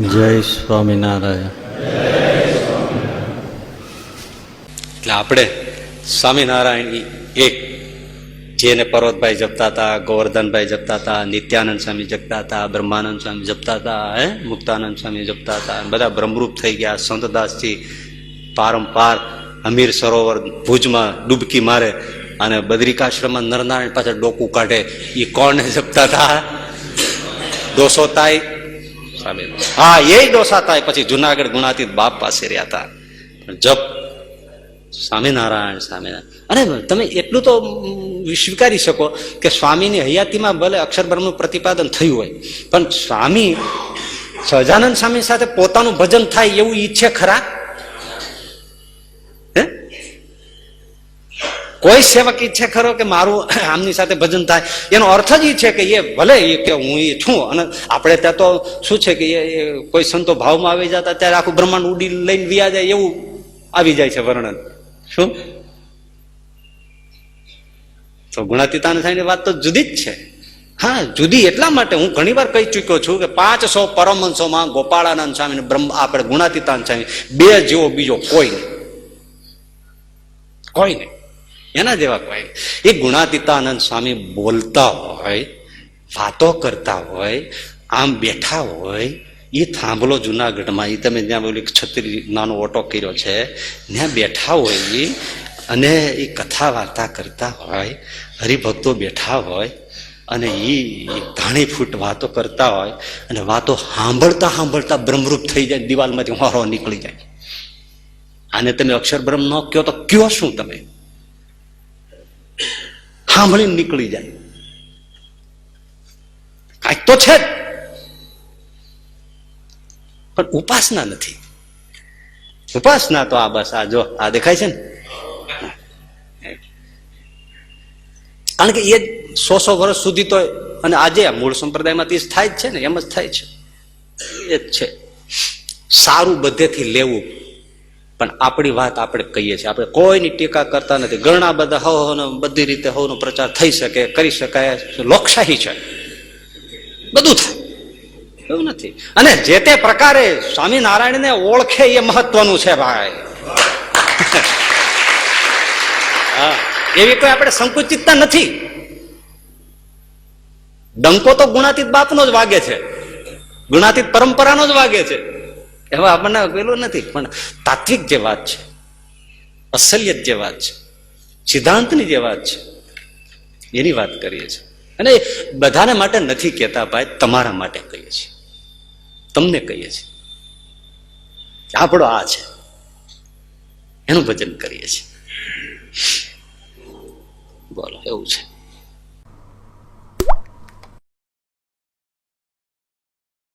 જય સ્વામિનારાયણ. એટલે આપણે સ્વામિનારાયણ એક, જેને પર્વતભાઈ જપતા હતા, ગોવર્ધનભાઈ જપતા હતા, નિત્યાનંદ સ્વામી જપતા હતા, બ્રહ્માનંદ સ્વામી જપતા હતા, હે, મુક્તાનંદ સ્વામી જપતા હતા બધા બ્રહ્મરૂપ થઈ ગયા. સંતદાસજી પારંપાર અમીર સરોવર ભુજમાં ડૂબકી મારે અને બદ્રિકાશ્રમમાં નરનારાયણ પાછળ ડોકું કાઢે. એ કોણને જપતા હતા? દોષોતાય સ્વામિનારાયણ. હા એ દોષાતાય પછી જુનાગઢ ગુણાતીત બાપ પાસે રહ્યા હતા. જપ, સ્વામિનારાયણ સ્વામિનારાયણ અને તમે એટલું તો સ્વીકારી શકો કે સ્વામીની હયાતીમાં ભલે અક્ષરબ્રહ્મનું પ્રતિપાદન થયું હોય, પણ સ્વામી સહજાનંદ સ્વામી સાથે પોતાનું ભજન થાય એવું ઈચ્છે ખરા હે કોઈ સેવક ઈચ્છે ખરો કે મારું આમની સાથે ભજન થાય? એનો અર્થ જ એ છે કે એ ભલે એ કે હું એ છું, અને આપણે ત્યાં તો શું છે કે એ કોઈ સંતો ભાવમાં આવી જતા ત્યારે આખું બ્રહ્માંડ ઉડી લઈને વ્યા જાય એવું આવી જાય છે વર્ણન. શું? તો ગુણાતીતાન સાહેબની વાત તો જુદી જ છે. હા, જુદી એટલા માટે હું ઘણી વાર કહી ચૂક્યો છું કે પાંચસો પરમહંસોમાં ગોપાળાનંદ સ્વામી બ્રહ્મ, આપણે ગુણાતીતાન સ્વામી બે જેવો બીજો કોઈ નહીં. કોઈ નહીં. એના જેવા કોઈ. એ ગુણાતીતાનંદ સ્વામી બોલતા હોય, વાતો કરતા હોય, આમ બેઠા હોય, એ થાંભલો જુનાગઢમાં, એ તમે જ્યાં બોલી છત્રી નાનો ઓટો કર્યો છે, ત્યાં બેઠા હોય એ અને એ કથા વાર્તા કરતા હોય, હરિભક્તો બેઠા હોય, અને એ ઘણી ફૂટ વાતો કરતા હોય, અને વાતો સાંભળતા સાંભળતા બ્રહ્મરૂપ થઈ જાય, દિવાલમાંથી હોરો નીકળી જાય. આને તમે અક્ષર બ્રહ્મ ન કહો તો કયો શું તમે? સાંભળીને નીકળી જાય. કાંઈક તો છે પણ ઉપાસના નથી. ઉપાસના તો આ બસ આ જો, આ દેખાય છે ને? કારણ કે એ સો સો વર્ષ સુધી તો અને આજે મૂળ સંપ્રદાયમાં તે થાય છે ને, એમ જ થાય છે. એ જ છે. સારું બધેથી લેવું પણ આપણી વાત આપણે કહીએ છીએ. આપણે કોઈની ટીકા કરતા નથી. ઘણા બધા હવનો બધી રીતે હવનો પ્રચાર થઈ શકે, કરી શકાય લોકશાહી છે. બધું થાય. એવું નથી. અને જે તે પ્રકારે સ્વામિનારાયણને ઓળખે એ મહત્વનું છે ભાઈ. હા. એવી કોઈ આપણે સંકુચિતતા નથી. ડંકો તો ગુણાતીત બાપનો જ વાગે છે. ગુણાતીત પરંપરાનો જ વાગે છે. એવા આપણને પેલું નથી, પણ તાત્વિક જે વાત છે, અસલિયત જે વાત છે, સિદ્ધાંતની જે વાત છે, એની વાત કરીએ છીએ. અને બધાને માટે નથી કહેતા ભાઈ, તમારા માટે કહીએ છીએ. તમને કહીએ છીએ. આપણો આ છે. એનું ભજન કરીએ છીએ. બોલો, એવું છે.